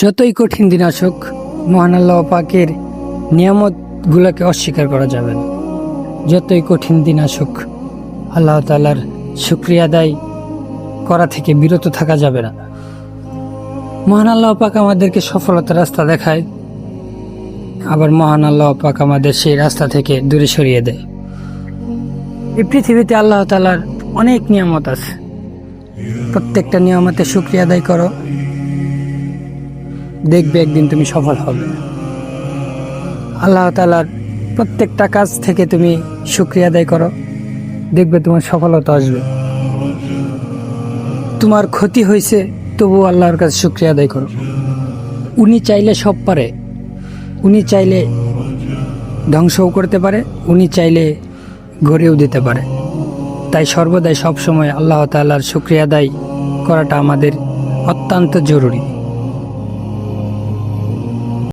যতই কঠিন দিন আসুক, মহান আল্লাহ পাকের নিয়ামতগুলোকে অস্বীকার করা যাবে না। যতই কঠিন দিন আসুক, আল্লাহ তালার শুক্রিয়া আদায় করা থেকে বিরত থাকা যাবে না। মহান আল্লাহ পাক আমাদেরকে সফলতার রাস্তা দেখায়, আবার মহান আল্লাহ পাক আমাদের সেই রাস্তা থেকে দূরে সরিয়ে দেয়। এই পৃথিবীতে আল্লাহ তালার অনেক নিয়ামত আছে। প্রত্যেকটা নিয়ামতে শুক্রিয়া আদায় করো। দেখবে একদিন তুমি সফল হবে। আল্লাহ তালার প্রত্যেকটা কাজ থেকে তুমি শুক্রিয়া আদায় করো। দেখবে তোমার সফলতা আসবে। তোমার ক্ষতি হয়েছে তবু আল্লাহর কাছে শুক্রিয়া আদায় করো। উনি চাইলে সব পারে। উনি চাইলে ধ্বংসও করতে পারে, উনি চাইলে গড়েও দিতে পারে। তাই সর্বদাই সবসময় আল্লাহ তাল্লাহার শুক্রিয়া আদায় করাটা আমাদের অত্যন্ত জরুরি।